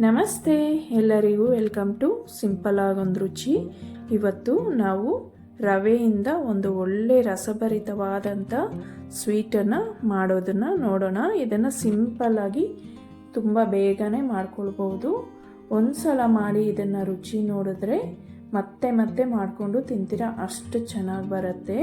ನಮಸ್ತೆ ಎಲ್ಲರಿಗೂ welcome to simple ಆಗೊಂದು ರುಚಿ. ಇವತ್ತು ನಾವು ರವೆಯಿಂದ ಒಂದು ಒಳ್ಳೆ ರಸಭರಿತವಾದಂಥ ಸ್ವೀಟನ್ನು ಮಾಡೋದನ್ನು ನೋಡೋಣ. ಇದನ್ನು ಸಿಂಪಲ್ಲಾಗಿ ತುಂಬ ಬೇಗನೆ ಮಾಡ್ಕೊಳ್ಬೋದು ಒಂದು ಸಲ ಮಾಡಿ ಇದನ್ನು ರುಚಿ ನೋಡಿದ್ರೆ ಮತ್ತೆ ಮತ್ತೆ ಮಾಡಿಕೊಂಡು ತಿಂತೀರ ಅಷ್ಟು ಚೆನ್ನಾಗಿ ಬರುತ್ತೆ.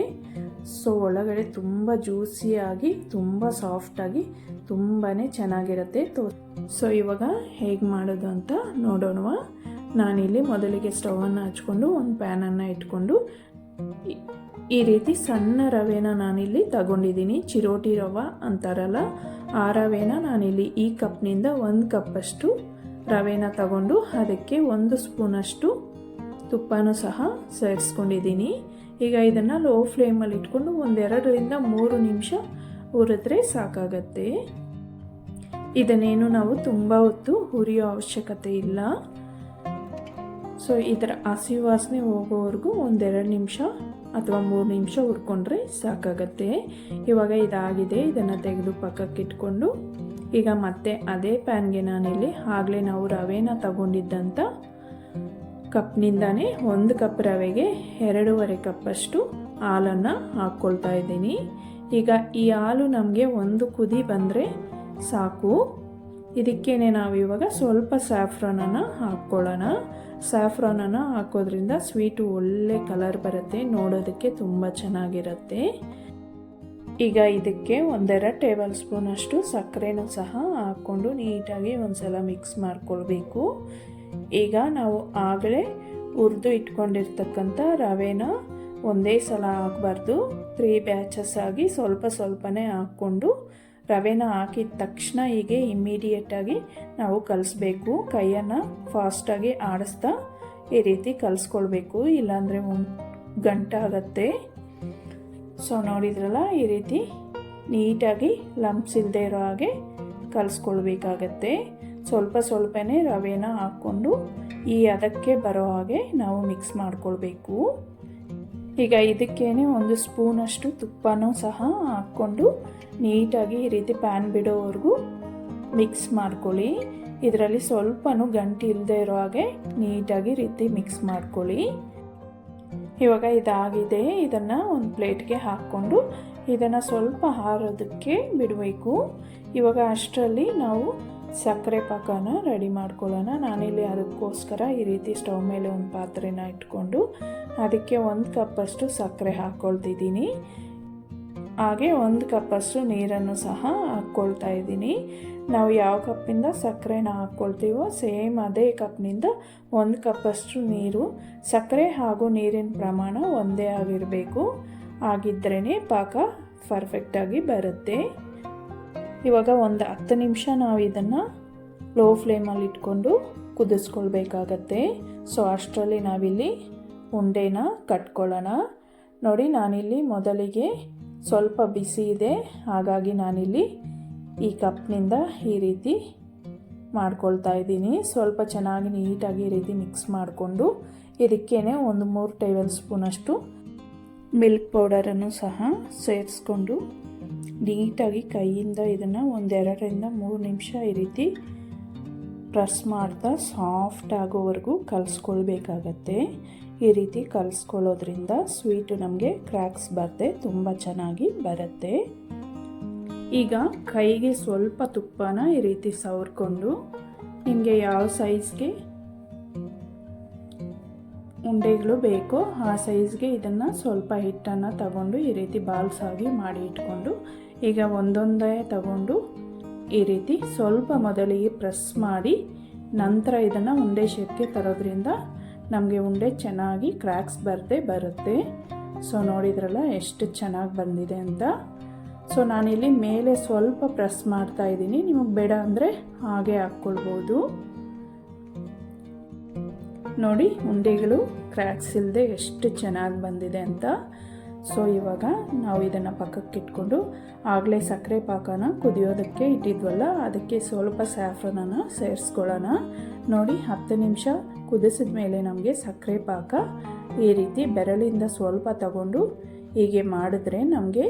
ಸೊ, ಒಳಗಡೆ ತುಂಬ ಜ್ಯೂಸಿಯಾಗಿ ತುಂಬ ಸಾಫ್ಟಾಗಿ ತುಂಬಾ ಚೆನ್ನಾಗಿರುತ್ತೆ ತೋ. ಸೊ, ಇವಾಗ ಹೇಗೆ ಮಾಡೋದು ಅಂತ ನೋಡೋಣ ನಾನಿಲ್ಲಿ ಮೊದಲಿಗೆ ಸ್ಟವನ್ನು ಹಚ್ಕೊಂಡು, ಒಂದು ಪ್ಯಾನನ್ನು ಇಟ್ಕೊಂಡು, ಈ- ರೀತಿ ಸಣ್ಣ ರವೆನ ನಾನಿಲ್ಲಿ ತಗೊಂಡಿದ್ದೀನಿ ಚಿರೋಟಿ ರವೆ ಅಂತಾರಲ್ಲ, ಆ ರವೆನ ನಾನಿಲ್ಲಿ ಈ ಕಪ್ನಿಂದ ಒಂದು ಕಪ್ಪಷ್ಟು ರವೆನ ತಗೊಂಡು, ಅದಕ್ಕೆ ಒಂದು ಸ್ಪೂನಷ್ಟು ತುಪ್ಪನೂ ಸಹ ಸೇರಿಸ್ಕೊಂಡಿದ್ದೀನಿ ಈಗ ಇದನ್ನು ಲೋ ಫ್ಲೇಮಲ್ಲಿ ಇಟ್ಕೊಂಡು ಒಂದೆರಡರಿಂದ ಮೂರು ನಿಮಿಷ ಹುರಿದ್ರೆ ಸಾಕಾಗತ್ತೆ. ಇದನ್ನೇನು ನಾವು ತುಂಬ ಹೊತ್ತು ಹುರಿಯೋ ಅವಶ್ಯಕತೆ ಇಲ್ಲ. ಸೊ ಇದರ ಹಸಿ ವಾಸನೆ ಹೋಗೋವರೆಗೂ ಒಂದೆರಡು ನಿಮಿಷ ಅಥವಾ ಮೂರು ನಿಮಿಷ ಹುರ್ಕೊಂಡ್ರೆ ಸಾಕಾಗತ್ತೆ. ಇವಾಗ ಇದಾಗಿದೆ, ಇದನ್ನು ತೆಗೆದು ಪಕ್ಕಕ್ಕೆ ಇಟ್ಕೊಂಡು. ಈಗ ಮತ್ತೆ ಅದೇ ಪ್ಯಾನ್ಗೆ ನಾನಿಲ್ಲಿ ಆಗಲೇ ನಾವು ರವೆನ ತಗೊಂಡಿದ್ದಂಥ ಕಪ್ನಿಂದಾನೇ ಒಂದು ಕಪ್ ರವೆಗೆ ಎರಡೂವರೆ ಕಪ್ಪಷ್ಟು ಹಾಲನ್ನು ಹಾಕ್ಕೊಳ್ತಾ ಇದ್ದೀನಿ. ಈಗ ಈ ಹಾಲು ನಮಗೆ ಒಂದು ಕುದಿ ಬಂದರೆ ಸಾಕು. ಇದಕ್ಕೇನೆ ನಾವು ಇವಾಗ ಸ್ವಲ್ಪ ಸ್ಯಾಫ್ರಾನನ್ನು ಹಾಕ್ಕೊಳ್ಳೋಣ. ಸ್ಯಾಫ್ರಾನನ್ನು ಹಾಕೋದ್ರಿಂದ ಸ್ವೀಟು ಒಳ್ಳೆ ಕಲರ್ ಬರುತ್ತೆ, ನೋಡೋದಕ್ಕೆ ತುಂಬ ಚೆನ್ನಾಗಿರುತ್ತೆ. ಈಗ ಇದಕ್ಕೆ ಒಂದೆರಡು ಟೇಬಲ್ ಸ್ಪೂನಷ್ಟು ಸಕ್ಕರೆನೂ ಸಹ ಹಾಕ್ಕೊಂಡು ನೀಟಾಗಿ ಒಂದ್ಸಲ ಮಿಕ್ಸ್ ಮಾಡ್ಕೊಳ್ಬೇಕು. ಈಗ ನಾವು ಆಗಲೇ ಹುರಿದು ಇಟ್ಕೊಂಡಿರ್ತಕ್ಕಂಥ ರವೆನ ಒಂದೇ ಸಲ ಹಾಕಬಾರ್ದು. ತ್ರೀ ಬ್ಯಾಚಸ್ ಆಗಿ ಸ್ವಲ್ಪ ಸ್ವಲ್ಪನೇ ಹಾಕ್ಕೊಂಡು ರವೆನ ಹಾಕಿದ ತಕ್ಷಣ ಹೀಗೆ ಇಮ್ಮಿಡಿಯೇಟಾಗಿ ನಾವು ಕಲಿಸ್ಬೇಕು. ಕೈಯನ್ನು ಫಾಸ್ಟಾಗಿ ಆಡಿಸ್ತಾ ಈ ರೀತಿ ಕಲಿಸ್ಕೊಳ್ಬೇಕು. ಇಲ್ಲಾಂದರೆ ಗಂಟಾಗತ್ತೆ ಸೊ ನೋಡಿದ್ರಲ್ಲ, ಈ ರೀತಿ ನೀಟಾಗಿ ಲಂಪ್ಸ್ ಇಲ್ಲದೆ ಇರೋ ಹಾಗೆ ಕಲಿಸ್ಕೊಳ್ಬೇಕಾಗತ್ತೆ. ಸ್ವಲ್ಪ ಸ್ವಲ್ಪನೇ ರವೆನ ಹಾಕ್ಕೊಂಡು ಈ ಅದಕ್ಕೆ ಬರೋ ಹಾಗೆ ನಾವು ಮಿಕ್ಸ್ ಮಾಡ್ಕೊಳ್ಬೇಕು. ಈಗ ಇದಕ್ಕೇನೆ ಒಂದು ಸ್ಪೂನಷ್ಟು ತುಪ್ಪನೂ ಸಹ ಹಾಕ್ಕೊಂಡು ನೀಟಾಗಿ ಈ ರೀತಿ ಪ್ಯಾನ್ ಬಿಡೋವರೆಗೂ ಮಿಕ್ಸ್ ಮಾಡ್ಕೊಳ್ಳಿ. ಇದರಲ್ಲಿ ಸ್ವಲ್ಪನೂ ಗಂಟು ಇಲ್ಲದೆ ಇರೋ ಹಾಗೆ ನೀಟಾಗಿ ರೀತಿ ಮಿಕ್ಸ್ ಮಾಡ್ಕೊಳ್ಳಿ. ಇವಾಗ ಇದಾಗಿದೆ. ಇದನ್ನು ಒಂದು ಪ್ಲೇಟ್ಗೆ ಹಾಕ್ಕೊಂಡು ಇದನ್ನು ಸ್ವಲ್ಪ ಹಾರೋದಕ್ಕೆ ಬಿಡಬೇಕು. ಇವಾಗ ಅಷ್ಟರಲ್ಲಿ ನಾವು ಸಕ್ಕರೆ ಪಾಕನ ರೆಡಿ ಮಾಡ್ಕೊಳ್ಳೋಣ. ನಾನಿಲ್ಲಿ ಅದಕ್ಕೋಸ್ಕರ ಈ ರೀತಿ ಸ್ಟವ್ ಮೇಲೆ ಒಂದು ಪಾತ್ರೆನ ಇಟ್ಕೊಂಡು ಅದಕ್ಕೆ ಒಂದು ಕಪ್ಪಷ್ಟು ಸಕ್ಕರೆ ಹಾಕ್ಕೊಳ್ತಿದ್ದೀನಿ. ಹಾಗೆ ಒಂದು ಕಪ್ಪಷ್ಟು ನೀರನ್ನು ಸಹ ಹಾಕ್ಕೊಳ್ತಾ ಇದ್ದೀನಿ. ನಾವು ಯಾವ ಕಪ್ಪಿಂದ ಸಕ್ಕರೆನ ಹಾಕ್ಕೊಳ್ತೀವೋ ಸೇಮ್ ಅದೇ ಕಪ್ನಿಂದ ಒಂದು ಕಪ್ಪಷ್ಟು ನೀರು, ಸಕ್ಕರೆ ಹಾಗೂ ನೀರಿನ ಪ್ರಮಾಣ ಒಂದೇ ಆಗಿರಬೇಕು. ಆಗಿದ್ರೇ ಪಾಕ ಪರ್ಫೆಕ್ಟಾಗಿ ಬರುತ್ತೆ. ಇವಾಗ ಒಂದು ಹತ್ತು ನಿಮಿಷ ನಾವು ಇದನ್ನು ಲೋ ಫ್ಲೇಮಲ್ಲಿ ಇಟ್ಕೊಂಡು ಕುದಿಸ್ಕೊಳ್ಬೇಕಾಗತ್ತೆ. ಸೊ ಅಷ್ಟರಲ್ಲಿ ನಾವಿಲ್ಲಿ ಉಂಡೆನ ಕಟ್ಕೊಳ್ಳೋಣ. ನೋಡಿ, ನಾನಿಲ್ಲಿ ಮೊದಲಿಗೆ ಸ್ವಲ್ಪ ಬಿಸಿ ಇದೆ. ಹಾಗಾಗಿ ನಾನಿಲ್ಲಿ ಈ ಕಪ್ನಿಂದ ಈ ರೀತಿ ಮಾಡ್ಕೊಳ್ತಾ ಇದ್ದೀನಿ. ಸ್ವಲ್ಪ ಚೆನ್ನಾಗಿ ನೀಟಾಗಿ ಈ ರೀತಿ ಮಿಕ್ಸ್ ಮಾಡಿಕೊಂಡು ಇದಕ್ಕೇ ಒಂದು ಮೂರು ಟೇಬಲ್ ಸ್ಪೂನಷ್ಟು ಮಿಲ್ಕ್ ಪೌಡರನ್ನು ಸಹ ಸೇರಿಸ್ಕೊಂಡು ನೀಟಾಗಿ ಕೈಯಿಂದ ಇದನ್ನು ಒಂದೆರಡರಿಂದ ಮೂರು ನಿಮಿಷ ಈ ರೀತಿ ಪ್ರೆಸ್ ಮಾಡ್ತಾ ಸಾಫ್ಟ್ ಆಗೋವರೆಗೂ ಕಲಿಸ್ಕೊಳ್ಬೇಕಾಗತ್ತೆ. ಈ ರೀತಿ ಕಲಿಸ್ಕೊಳ್ಳೋದ್ರಿಂದ ಸ್ವೀಟು ನಮಗೆ ಕ್ರ್ಯಾಕ್ಸ್ ಬರದೆ ತುಂಬ ಚೆನ್ನಾಗಿ ಬರುತ್ತೆ. ಈಗ ಕೈಗೆ ಸ್ವಲ್ಪ ತುಪ್ಪನ ಈ ರೀತಿ ಸವರ್ಕೊಂಡು ನಿಮಗೆ ಯಾವ ಸೈಜ್ಗೆ ಉಂಡೆಗಳು ಬೇಕೋ ಆ ಸೈಜ್ಗೆ ಇದನ್ನು ಸ್ವಲ್ಪ ಹಿಟ್ಟನ್ನು ತಗೊಂಡು ಈ ರೀತಿ ಬಾಲ್ಸ್ ಆಗಿ ಮಾಡಿ ಇಟ್ಕೊಂಡು ಈಗ ಒಂದೊಂದೇ ತಗೊಂಡು ಈ ರೀತಿ ಸ್ವಲ್ಪ ಮೊದಲಿಗೆ ಪ್ರೆಸ್ ಮಾಡಿ ನಂತರ ಇದನ್ನು ಉಂಡೆ ಶೇಪ್ಗೆ ತರೋದ್ರಿಂದ ನಮಗೆ ಉಂಡೆ ಚೆನ್ನಾಗಿ ಕ್ರ್ಯಾಕ್ಸ್ ಬರದೆ ಬರುತ್ತೆ. ಸೊ ನೋಡಿದ್ರಲ್ಲ ಎಷ್ಟು ಚೆನ್ನಾಗಿ ಬಂದಿದೆ ಅಂತ. ಸೊ ನಾನಿಲ್ಲಿ ಮೇಲೆ ಸ್ವಲ್ಪ ಪ್ರೆಸ್ ಮಾಡ್ತಾ ಇದ್ದೀನಿ. ನಿಮಗೆ ಬೇಡ ಅಂದರೆ ಹಾಗೆ ಹಾಕ್ಕೊಳ್ಬೋದು. ನೋಡಿ, ಉಂಡೆಗಳು ಕ್ರ್ಯಾಕ್ಸ್ ಇಲ್ಲದೆ ಎಷ್ಟು ಚೆನ್ನಾಗಿ ಬಂದಿದೆ ಅಂತ. ಸೊ ಇವಾಗ ನಾವು ಇದನ್ನು ಪಕ್ಕಕ್ಕೆ ಇಟ್ಕೊಂಡು ಆಗಲೇ ಸಕ್ಕರೆ ಪಾಕನ ಕುದಿಯೋದಕ್ಕೆ ಇಟ್ಟಿದ್ವಲ್ಲ, ಅದಕ್ಕೆ ಸ್ವಲ್ಪ ಸ್ಯಾಫ್ರನನ್ನು ಸೇರಿಸ್ಕೊಳ್ಳೋಣ. ನೋಡಿ, ಹತ್ತು ನಿಮಿಷ ಕುದಿಸಿದ ಮೇಲೆ ನಮಗೆ ಸಕ್ಕರೆ ಪಾಕ ಈ ರೀತಿ ಬೆರಳಿಂದ ಸ್ವಲ್ಪ ತಗೊಂಡು ಹೀಗೆ ಮಾಡಿದ್ರೆ ನಮಗೆ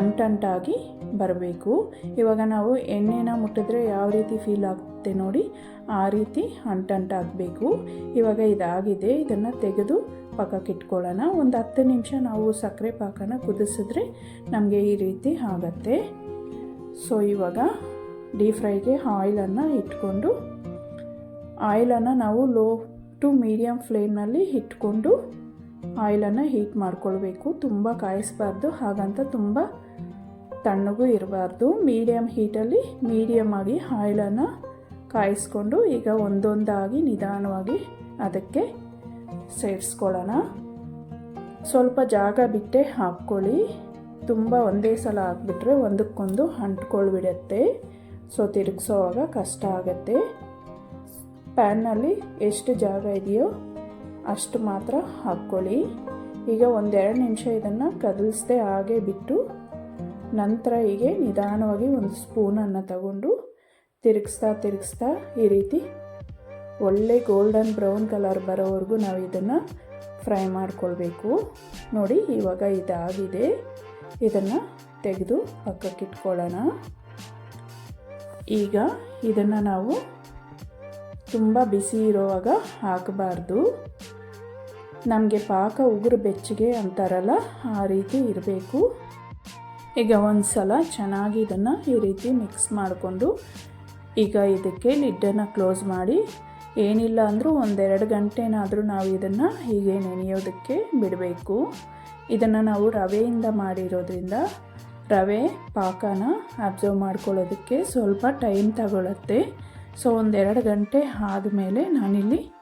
ಅಂಟಂಟಾಗಿ ಬರಬೇಕು. ಇವಾಗ ನಾವು ಎಣ್ಣೆನ ಮುಟ್ಟಿದ್ರೆ ಯಾವ ರೀತಿ ಫೀಲ್ ಆಗುತ್ತೆ ನೋಡಿ ಆ ರೀತಿ ಅಂಟಂಟಾಗಬೇಕು. ಇವಾಗ ಇದಾಗಿದೆ. ಇದನ್ನು ತೆಗೆದು ಪಕ್ಕಕ್ಕೆ ಇಟ್ಕೊಳ್ಳೋಣ. ಒಂದು ಹತ್ತು ನಿಮಿಷ ನಾವು ಸಕ್ಕರೆ ಪಾಕನ ಕುದಿಸಿದ್ರೆ ನಮಗೆ ಈ ರೀತಿ ಆಗುತ್ತೆ. ಸೊ ಇವಾಗ ಡೀಪ್ ಫ್ರೈಗೆ ಆಯಿಲನ್ನು ಇಟ್ಕೊಂಡು ಆಯಿಲನ್ನು ನಾವು ಲೋ ಟು ಮೀಡಿಯಮ್ ಫ್ಲೇಮ್ನಲ್ಲಿ ಇಟ್ಕೊಂಡು ಆಯಿಲನ್ನು ಹೀಟ್ ಮಾಡ್ಕೊಳ್ಬೇಕು. ತುಂಬ ಕಾಯಿಸ್ಬಾರ್ದು. ಹಾಗಂತ ತುಂಬ ತಣ್ಣಗೂ ಇರಬಾರ್ದು. ಮೀಡಿಯಮ್ ಹೀಟಲ್ಲಿ ಮೀಡಿಯಮ್ ಆಗಿ ಆಯಿಲನ್ನು ಕಾಯಿಸ್ಕೊಂಡು ಈಗ ಒಂದೊಂದಾಗಿ ನಿಧಾನವಾಗಿ ಅದಕ್ಕೆ ಸೇರಿಸ್ಕೊಳ್ಳೋಣ. ಸ್ವಲ್ಪ ಜಾಗ ಬಿಟ್ಟೆ ಹಾಕ್ಕೊಳ್ಳಿ. ತುಂಬ ಒಂದೇ ಸಲ ಹಾಕ್ಬಿಟ್ರೆ ಒಂದಕ್ಕೊಂದು ಅಂಟ್ಕೊಳ್ಬಿಡತ್ತೆ ಸೊ ತಿರುಗಿಸೋವಾಗ ಕಷ್ಟ ಆಗುತ್ತೆ. ಪ್ಯಾನ್ನಲ್ಲಿ ಎಷ್ಟು ಜಾಗ ಇದೆಯೋ ಅಷ್ಟು ಮಾತ್ರ ಹಾಕ್ಕೊಳ್ಳಿ. ಈಗ ಒಂದೆರಡು ನಿಮಿಷ ಇದನ್ನು ಕದಲಿಸ್ದೆ ಹಾಗೆ ಬಿಟ್ಟು ನಂತರ ಹೀಗೆ ನಿಧಾನವಾಗಿ ಒಂದು ಸ್ಪೂನನ್ನು ತಗೊಂಡು ತಿರುಗಿಸ್ತಾ ತಿರುಗಿಸ್ತಾ ಈ ರೀತಿ ಒಳ್ಳೆ ಗೋಲ್ಡನ್ ಬ್ರೌನ್ ಕಲರ್ ಬರೋವರೆಗೂ ನಾವು ಇದನ್ನು ಫ್ರೈ ಮಾಡ್ಕೊಳ್ಬೇಕು. ನೋಡಿ ಇವಾಗ ಇದಾಗಿದೆ. ಇದನ್ನು ತೆಗೆದು ಪಕ್ಕಕ್ಕಿಟ್ಕೊಳ್ಳೋಣ ಈಗ ಇದನ್ನು ನಾವು ತುಂಬ ಬಿಸಿ ಇರುವಾಗ ಹಾಕಬಾರ್ದು. ನಮಗೆ ಪಾಕ ಉಗುರು ಬೆಚ್ಚಗೆ ಅಂತಾರಲ್ಲ, ಆ ರೀತಿ ಇರಬೇಕು. ಈಗ ಒಂದು ಸಲ ಚೆನ್ನಾಗಿ ಇದನ್ನು ಈ ರೀತಿ ಮಿಕ್ಸ್ ಮಾಡಿಕೊಂಡು ಈಗ ಇದಕ್ಕೆ ಲಿಡ್ಡನ್ನು ಕ್ಲೋಸ್ ಮಾಡಿ, ಏನಿಲ್ಲ ಅಂದರೂ ಒಂದೆರಡು ಗಂಟೆನಾದರೂ ನಾವು ಇದನ್ನು ಹೀಗೆ ನೆನೆಯೋದಕ್ಕೆ ಬಿಡಬೇಕು. ಇದನ್ನು ನಾವು ರವೆಯಿಂದ ಮಾಡಿರೋದ್ರಿಂದ ರವೆ ಪಾಕನ ಅಬ್ಸರ್ವ್ ಮಾಡ್ಕೊಳ್ಳೋದಕ್ಕೆ ಸ್ವಲ್ಪ ಟೈಮ್ ತಗೊಳುತ್ತೆ. ಸೊ, ಒಂದೆರಡು ಗಂಟೆ ಆದಮೇಲೆ ನಾನಿಲ್ಲಿ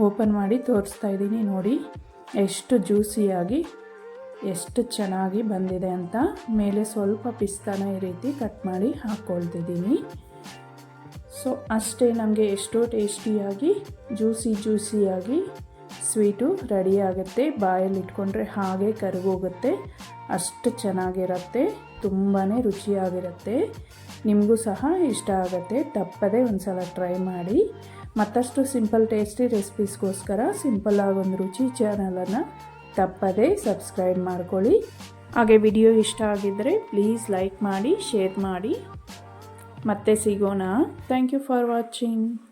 ಓಪನ್ ಮಾಡಿ ತೋರಿಸ್ತಾ ಇದ್ದೀನಿ ನೋಡಿ, ಎಷ್ಟು ಜ್ಯೂಸಿಯಾಗಿ, ಎಷ್ಟು ಚೆನ್ನಾಗಿ ಬಂದಿದೆ ಅಂತ. ಮೇಲೆ ಸ್ವಲ್ಪ ಪಿಸ್ತಾನ ಈ ರೀತಿ ಕಟ್ ಮಾಡಿ ಹಾಕ್ಕೊಳ್ತಿದ್ದೀನಿ. ಸೊ ಅಷ್ಟೇ ನಮಗೆ ಎಷ್ಟೋ ಟೇಸ್ಟಿಯಾಗಿ, ಜ್ಯೂಸಿ ಜ್ಯೂಸಿಯಾಗಿ, ಸ್ವೀಟು ರೆಡಿ ಆಗುತ್ತೆ ಬಾಯಲ್ಲಿ ಇಟ್ಕೊಂಡ್ರೆ ಹಾಗೆ ಕರಗೋಗುತ್ತೆ. ಅಷ್ಟು ಚೆನ್ನಾಗಿರುತ್ತೆ. ತುಂಬಾ ರುಚಿಯಾಗಿರುತ್ತೆ. ನಿಮಗೂ ಸಹ ಇಷ್ಟ ಆಗುತ್ತೆ. ತಪ್ಪದೇ ಒಂದು ಸಲ ಟ್ರೈ ಮಾಡಿ. ಮತ್ತಷ್ಟು ಸಿಂಪಲ್ ಟೇಸ್ಟಿ ರೆಸಿಪೀಸ್ಗೋಸ್ಕರ ಸಿಂಪಲ್ಲಾಗಿ ಒಂದು ರುಚಿ ಚಾನಲನ್ನು ತಪ್ಪದೇ ಸಬ್ಸ್ಕ್ರೈಬ್ ಮಾಡ್ಕೊಳ್ಳಿ. ಹಾಗೆ ವಿಡಿಯೋ ಇಷ್ಟ ಆಗಿದ್ದರೆ ಪ್ಲೀಸ್ ಲೈಕ್ ಮಾಡಿ, ಶೇರ್ ಮಾಡಿ. ಮತ್ತೆ ಸಿಗೋಣ. Thank you for watching